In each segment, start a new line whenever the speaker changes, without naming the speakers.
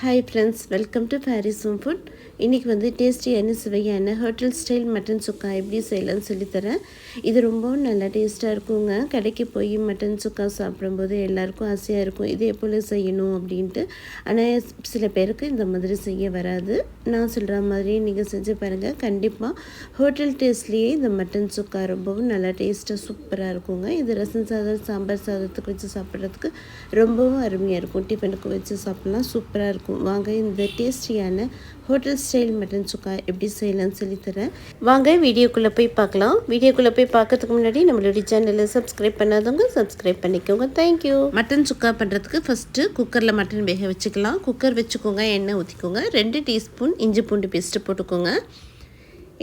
Hi friends, welcome to Paris Home இன்றைக்கி வந்து டேஸ்டியான சுவையான ஹோட்டல் ஸ்டைல் மட்டன் சுக்கா எப்படி செய்யலாம்னு சொல்லித்தரேன். இது ரொம்பவும் நல்லா டேஸ்ட்டாக இருக்குங்க. கடைக்கு போய் மட்டன் சுக்கா சாப்பிடும்போது எல்லாருக்கும் ஆசையாக இருக்கும். இதே போல் செய்யணும் அப்படின்ட்டு. ஆனால் சில பேருக்கு இந்த மாதிரி செய்ய வராது. நான் சொல்கிற மாதிரி நீங்கள் செஞ்சு பாருங்கள் கண்டிப்பாக ஹோட்டல் டேஸ்ட்லேயே இந்த மட்டன் சுக்கா ரொம்பவும் நல்லா டேஸ்ட்டாக சூப்பராக இருக்குங்க. இது ரசம் சாதம் சாம்பார் சாதத்துக்கு வச்சு சாப்பிட்றதுக்கு ரொம்பவும் அருமையாக இருக்கும். டிஃபனுக்கு வச்சு சாப்பிட்லாம். சூப்பராக இருக்கும். வாங்க இந்த டேஸ்டியான ஹோட்டல் ஸ்டைல் மட்டன் சுக்கா எப்படி செய்யலாம்னு சொல்லித்தரேன் வாங்க வீடியோக்குள்ளே போய் பார்க்கலாம். வீடியோக்குள்ளே போய் பார்க்கறதுக்கு முன்னாடி நம்மளுடைய சேனலை சப்ஸ்கிரைப் பண்ணாதவங்க சப்ஸ்கிரைப் பண்ணிக்கோங்க. தேங்க்யூ மட்டன் சுக்கா பண்ணுறதுக்கு ஃபஸ்ட்டு குக்கரில் மட்டன் வேக வச்சுக்கலாம். குக்கர் வச்சுக்கோங்க எண்ணெய் ஊற்றிக்கோங்க ரெண்டு டீஸ்பூன் இஞ்சி பூண்டு பேஸ்ட்டு போட்டுக்கோங்க.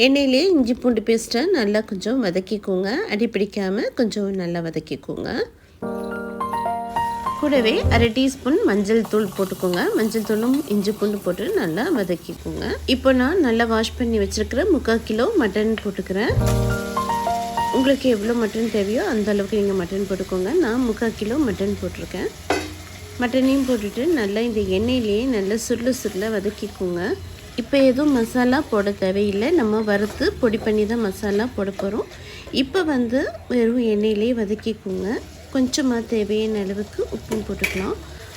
எண்ணெயிலே இஞ்சி பூண்டு பேஸ்ட்டை நல்லா கொஞ்சம் வதக்கிக்கோங்க. அடி பிடிக்காமல் கொஞ்சம் நல்லா வதக்கிக்கோங்க. கூடவே அரை டீஸ்பூன் மஞ்சள் தூள் போட்டுக்கோங்க. மஞ்சள் தூளும் இஞ்சி பூண்டு போட்டு நல்லா வதக்கிக்கோங்க. இப்போ நான் நல்லா வாஷ் பண்ணி வச்சிருக்கிற முக்கால் கிலோ மட்டன் போட்டுக்கிறேன். உங்களுக்கு எவ்வளோ மட்டன் தேவையோ அந்த அளவுக்கு நீங்கள் மட்டன் போட்டுக்கோங்க. நான் முக்கால் கிலோ மட்டன் போட்டிருக்கேன். மட்டனையும் போட்டுட்டு நல்லா இந்த எண்ணெயிலேயே நல்லா சுருள சுருள வதக்கிக்கோங்க. இப்போ எதுவும் மசாலா போட தேவையில்லை. நம்ம வறுத்து பொடி பண்ணி தான் மசாலா போட போகிறோம் இப்போ வந்து வெறும் எண்ணெயிலே வதக்கிக்கோங்க. கொஞ்சமாக தேவையான அளவுக்கு உப்பும் போட்டுக்கலாம்.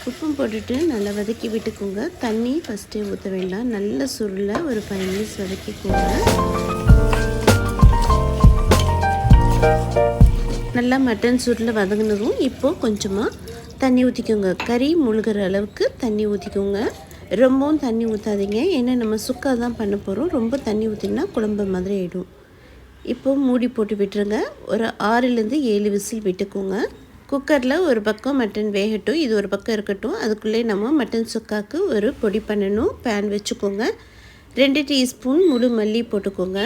உப்பும் போட்டுட்டு நல்லா வதக்கி விட்டுக்கோங்க. தண்ணி ஃபஸ்ட்டே ஊற்ற வேண்டாம். நல்ல சுருள ஒரு ஃபைவ் மினிட்ஸ் வதக்கிக்கோங்க. நல்லா மட்டன் சுருளில் வதங்கினதும் இப்போது கொஞ்சமாக தண்ணி ஊற்றிக்கோங்க கறி முழுகிற அளவுக்கு தண்ணி ஊற்றிக்கோங்க ரொம்பவும் தண்ணி ஊற்றாதீங்க ஏன்னா நம்ம சுக்கா தான் பண்ண போகிறோம் ரொம்ப தண்ணி ஊற்றினா குழம்பு மாதிரி ஆகிடும் இப்போது மூடி போட்டு விட்டுருங்க. ஒரு ஆறுலேருந்து ஏழு விசில் விட்டுக்கோங்க. குக்கரில் ஒரு பக்கம் மட்டன் வேகட்டும் இது ஒரு பக்கம் இருக்கட்டும். அதுக்குள்ளே நம்ம மட்டன் சுக்காவுக்கு ஒரு பொடி பண்ணணும். பேன் வச்சுக்கோங்க. ரெண்டு டீஸ்பூன் முழு மல்லி போட்டுக்கோங்க.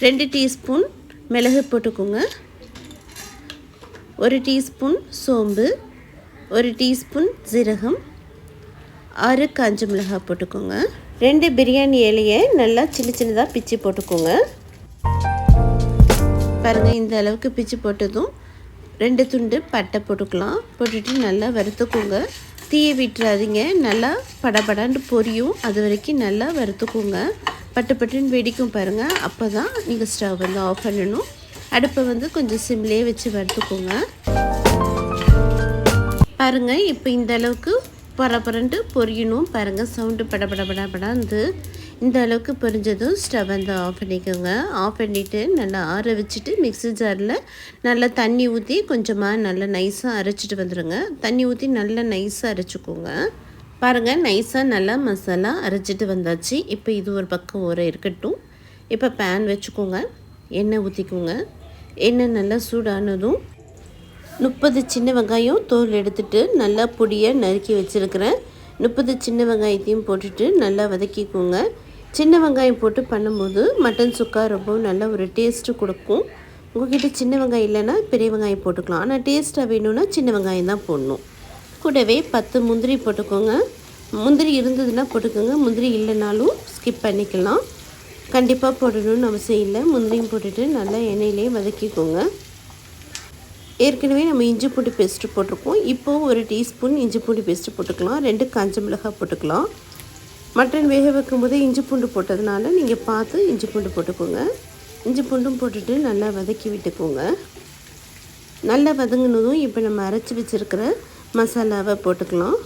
ரெண்டு டீஸ்பூன் மிளகு போட்டுக்கோங்க. ஒரு டீஸ்பூன் சோம்பு. ஒரு டீஸ்பூன் ஜீரகம் ஆறு காஞ்ச மிளகாய் போட்டுக்கோங்க. ரெண்டு பிரியாணி இலையை நல்லா சின்ன சின்னதாக பிச்சு போட்டுக்கோங்க. பாருங்கள் இந்த அளவுக்கு பிச்சு போட்டதும் ரெண்டு துண்டு பட்டை போட்டுக்கலாம். போட்டுட்டு நல்லா வறுத்துக்கோங்க. தீயை விட்டுறாதீங்க. நல்லா படபடான்னு பொரியும். அது வரைக்கும் நல்லா வறுத்துக்கோங்க. பட்டு பட்டுன்னு வெடிக்கும் பாருங்கள் அப்போ தான் நீங்கள் ஸ்டவ் வந்து ஆஃப் பண்ணணும். அடுப்பை வந்து கொஞ்சம் சிம்லேயே வச்சு வறுத்துக்கோங்க. பாருங்கள் இப்போ இந்த அளவுக்கு பரபரண்டு பொரியணும். பாருங்கள் சவுண்டு படபட பட படாந்து இந்த அளவுக்கு பொரிஞ்சதும் ஸ்டவ் வந்து ஆஃப் பண்ணிக்கோங்க. ஆஃப் பண்ணிவிட்டு நல்லா ஆற வச்சுட்டு மிக்ஸி ஜாரில் நல்லா தண்ணி ஊற்றி கொஞ்சமாக நல்லா நைஸாக அரைச்சிட்டு வந்துடுங்க தண்ணி ஊற்றி நல்லா நைஸாக அரைச்சிக்கோங்க. பாருங்கள் நைஸாக நல்லா மசாலா அரைச்சிட்டு வந்தாச்சு. இப்போ இது ஒரு பக்கம் ஊற இருக்கட்டும். இப்போ பேன் வச்சுக்கோங்க. எண்ணெய் ஊற்றிக்கோங்க எண்ணெய் நல்லா சூடானதும் முப்பது சின்ன வெங்காயம் தோல் எடுத்துட்டு நல்லா பொடியை நறுக்கி வச்சுருக்கிறேன். முப்பது சின்ன வெங்காயத்தையும் போட்டுட்டு நல்லா வதக்கிக்கோங்க. சின்ன வெங்காயம் போட்டு பண்ணும்போது மட்டன் சுக்கா ரொம்ப நல்ல ஒரு டேஸ்ட்டு கொடுக்கும். உங்கள்கிட்ட சின்ன வெங்காயம் இல்லைன்னா பெரிய வெங்காயம் போட்டுக்கலாம். ஆனால் டேஸ்ட்டாக வேணும்னா சின்ன வெங்காயம் தான் போடணும். கூடவே பத்து முந்திரி போட்டுக்கோங்க. முந்திரி இருந்ததுன்னா போட்டுக்கோங்க. முந்திரி இல்லைனாலும் ஸ்கிப் பண்ணிக்கலாம். கண்டிப்பாக போடணும்னு அவசியம் இல்லை. முந்திரியும் போட்டுட்டு நல்லா எண்ணெயிலே வதக்கிக்கோங்க. ஏற்கனவே நம்ம இஞ்சி பூண்டு பேஸ்ட்டு போட்டிருக்கோம். இப்போது ஒரு டீஸ்பூன் இஞ்சி பூண்டு பேஸ்ட்டு போட்டுக்கலாம். ரெண்டு காஞ்ச மிளகாய் போட்டுக்கலாம். மட்டன் வேக வைக்கும்போது இஞ்சி பூண்டு போட்டதுனால நீங்கள் பார்த்து இஞ்சி பூண்டு போட்டுக்கோங்க. இஞ்சி பூண்டும் போட்டுட்டு நல்லா வதக்கி விட்டுக்கோங்க. நல்லா வதங்கினதும் இப்போ நம்ம அரைச்சி வச்சுருக்கிற மசாலாவை போட்டுக்கலாம்.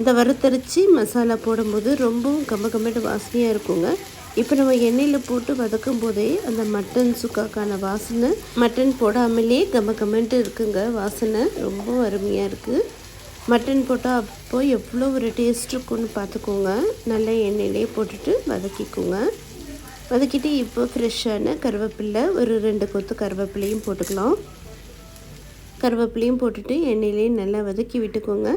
இந்த வறுத்தரைச்சி மசாலா போடும்போது ரொம்பவும் கம்ம கம்மட்டு வாசனையாக இருக்குங்க. இப்போ நம்ம எண்ணெயில் போட்டு வதக்கும் போதே அந்த மட்டன் சுக்காக்கான வாசனை மட்டன் போடாமலே கம்ம கம்மன்ட்டு இருக்குங்க வாசனை. ரொம்ப அருமையாக இருக்குது மட்டன் போட்டால் அப்போ எவ்வளோ ஒரு டேஸ்ட் இருக்கும்னு பார்த்துக்கோங்க. நல்லா எண்ணெயிலே போட்டுட்டு வதக்கிக்கோங்க. வதக்கிட்டு இப்போ ஃப்ரெஷ்ஷான கருவேப்பில்லை ஒரு ரெண்டு கொத்து கருவேப்பிலையும் போட்டுக்கலாம். கருவேப்பிலையும் போட்டுட்டு எண்ணெயிலே நல்லா வதக்கி விட்டுக்கோங்க.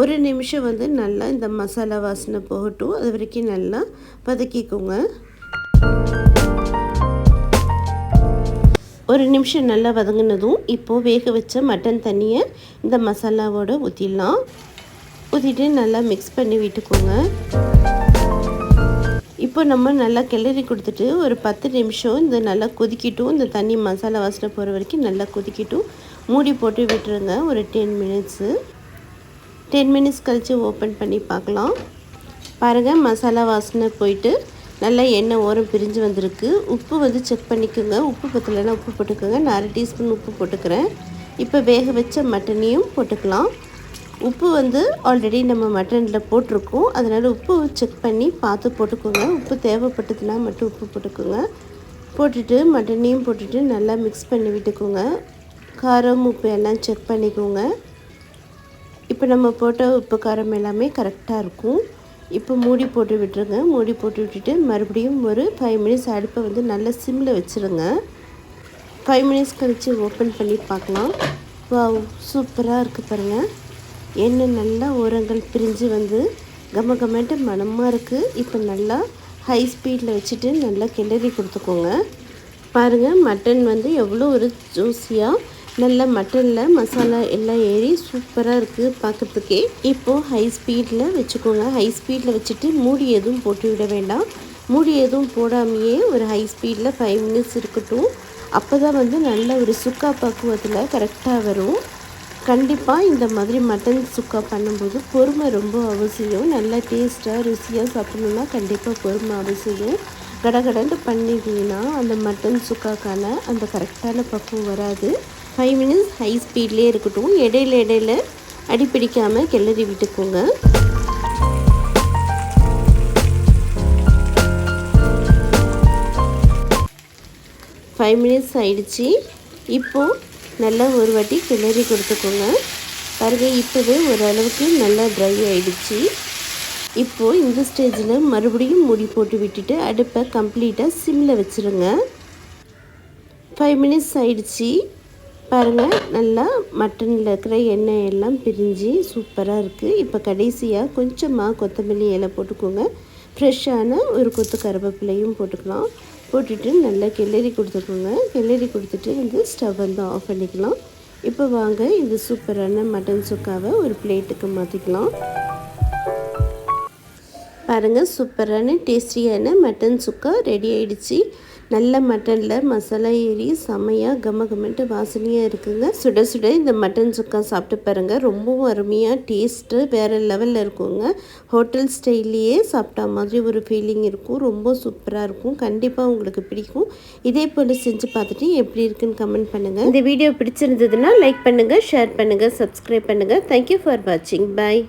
ஒரு நிமிஷம் வந்து நல்லா இந்த மசாலா வாசனை போகட்டும். அது வரைக்கும் நல்லா வதக்கிக்கோங்க. ஒரு நிமிஷம் நல்லா வதங்கினதும் இப்போது வேக வச்ச மட்டன் தண்ணியை இந்த மசாலாவோடு ஊற்றிடலாம் ஊற்றிட்டு நல்லா மிக்ஸ் பண்ணி விட்டுக்கோங்க. இப்போ நம்ம நல்லா கிளறி கொடுத்துட்டு ஒரு பத்து நிமிஷம் இந்த நல்லா கொதிக்கிட்டும். இந்த தண்ணி மசாலா வாசனை போகிற வரைக்கும் நல்லா கொதிக்கிட்டும். மூடி போட்டு விட்டுருங்க ஒரு டென் மினிட்ஸு டென் மினிட்ஸ் கழித்து ஓப்பன் பண்ணி பார்க்கலாம். பாருங்கள் மசாலா வாசனை போயிட்டு நல்லா எண்ணெய் ஓரம் பிரிஞ்சு வந்திருக்கு. உப்பு வந்து செக் பண்ணிக்கோங்க. உப்பு பத்தலைன்னா உப்பு போட்டுக்கோங்க. நான் அரை டீஸ்பூன் உப்பு போட்டுக்கிறேன். இப்போ வேக வச்ச மட்டனையும் போட்டுக்கலாம். உப்பு வந்து ஆல்ரெடி நம்ம மட்டனில் போட்டிருக்கோம். அதனால் உப்பு செக் பண்ணி பார்த்து போட்டுக்கோங்க. உப்பு தேவைப்பட்டதுன்னா மட்டும் உப்பு போட்டுக்கோங்க. போட்டுட்டு மட்டனையும் போட்டுட்டு நல்லா மிக்ஸ் பண்ணி விட்டுக்கோங்க. காரம் உப்பு எல்லாம் செக் பண்ணிக்கோங்க. இப்போ நம்ம போட்ட உப்பு காரம் எல்லாமே கரெக்டாக இருக்கும். இப்போ மூடி போட்டு விட்டுருங்க. மூடி போட்டு விட்டுட்டு மறுபடியும் ஒரு ஃபைவ் மினிட்ஸ் அடுப்பை வந்து நல்லா சிம்மில் வச்சுருங்க. ஃபைவ் மினிட்ஸ் கழித்து ஓப்பன் பண்ணி பார்க்கலாம். வா சூப்பராக இருக்குது பாருங்கள் எண்ணெய் நல்லா ஓரங்கள் பிரிஞ்சு வந்து கம கமன்ட்டு மனமாக இருக்குது இப்போ நல்லா ஹை ஸ்பீடில் வச்சுட்டு நல்லா கிளறி கொடுத்துக்கோங்க. பாருங்கள் மட்டன் வந்து எவ்வளோ ஒரு ஜூஸியாக நல்ல மட்டனில் மசாலா எல்லாம் ஏறி சூப்பராக இருக்குது பார்க்குறதுக்கே. இப்போது ஹை ஸ்பீடில் வச்சுக்கோங்க. ஹை ஸ்பீடில் வச்சுட்டு மூடி எதுவும் போட்டு விட வேண்டாம். மூடி எதுவும் போடாமையே ஒரு ஹை ஸ்பீடில் ஃபைவ் மினிட்ஸ் இருக்கட்டும். அப்போ தான் வந்து நல்ல ஒரு சுக்கா பக்குவத்தில் கரெக்டாக வரும். கண்டிப்பாக இந்த மாதிரி மட்டன் சுக்கா பண்ணும்போது பொறுமை ரொம்ப அவசியம். நல்லா டேஸ்ட்டாக ருசியாக சாப்பிடணுன்னா கண்டிப்பாக பொறுமை அவசியம். கடகடன்னு பண்ணிட்டீங்கன்னா அந்த மட்டன் சுக்காக்கான அந்த கரெக்டான பக்குவம் வராது. ஃபைவ் மினிட்ஸ் ஹை ஸ்பீட்லேயே இருக்கட்டும். இடையில இடையில அடிப்பிடிக்காமல் கிளறி விட்டுக்கோங்க. ஃபைவ் மினிட்ஸ் ஆயிடுச்சு. இப்போது நல்லா ஒரு வாட்டி கிளறி கொடுத்துக்கோங்க. பாருங்கள் இப்போவே ஓரளவுக்கு நல்லா ட்ரை ஆயிடுச்சு. இப்போது இந்த ஸ்டேஜில் மறுபடியும் மூடி போட்டு விட்டுட்டு அடுப்பை கம்ப்ளீட்டாக சிம்மில் வச்சுருங்க. ஃபைவ் மினிட்ஸ் ஆயிடுச்சு. பாருங்கள் நல்லா மட்டனில் இருக்கிற எண்ணெய் எல்லாம் பிரிஞ்சு சூப்பராக இருக்குது இப்போ கடைசியாக கொஞ்சமாக கொத்தமல்லி இலை போட்டுக்கோங்க. ஃப்ரெஷ்ஷான ஒரு கொத்து கருவேப்பிலையும் போட்டுக்கலாம். போட்டுட்டு நல்லா கிளறி கொடுத்துக்கோங்க. கிளறி கொடுத்துட்டு வந்து ஸ்டவ் வந்து ஆஃப் பண்ணிக்கலாம். இப்போ வாங்க இந்த சூப்பரான மட்டன் சுக்காவை ஒரு பிளேட்டுக்கு மாற்றிக்கலாம் பாருங்கள் சூப்பரான டேஸ்டியான மட்டன் சுக்கா ரெடி ஆயிடுச்சு. நல்ல மட்டனில் மசாலா ஏறி செம்மையாக கம கமன்ட்டு வாசனையாக இருக்குங்க. சுட சுட இந்த மட்டன் சுக்கா சாப்பிட்டு பாருங்கள் ரொம்பவும் அருமையாக டேஸ்ட்டு வேறு லெவலில் இருக்குங்க. ஹோட்டல் ஸ்டைல்லையே சாப்பிட்டா மாதிரி ஒரு ஃபீலிங் இருக்கும். ரொம்ப சூப்பராக இருக்கும். கண்டிப்பாக உங்களுக்கு பிடிக்கும். இதே போல் செஞ்சு பார்த்துட்டு எப்படி இருக்குன்னு கமெண்ட் பண்ணுங்கள் இந்த வீடியோ பிடிச்சிருந்ததுன்னா லைக் பண்ணுங்கள் ஷேர் பண்ணுங்கள் சப்ஸ்கிரைப் பண்ணுங்கள் தேங்க்யூ ஃபார் வாட்சிங் பாய்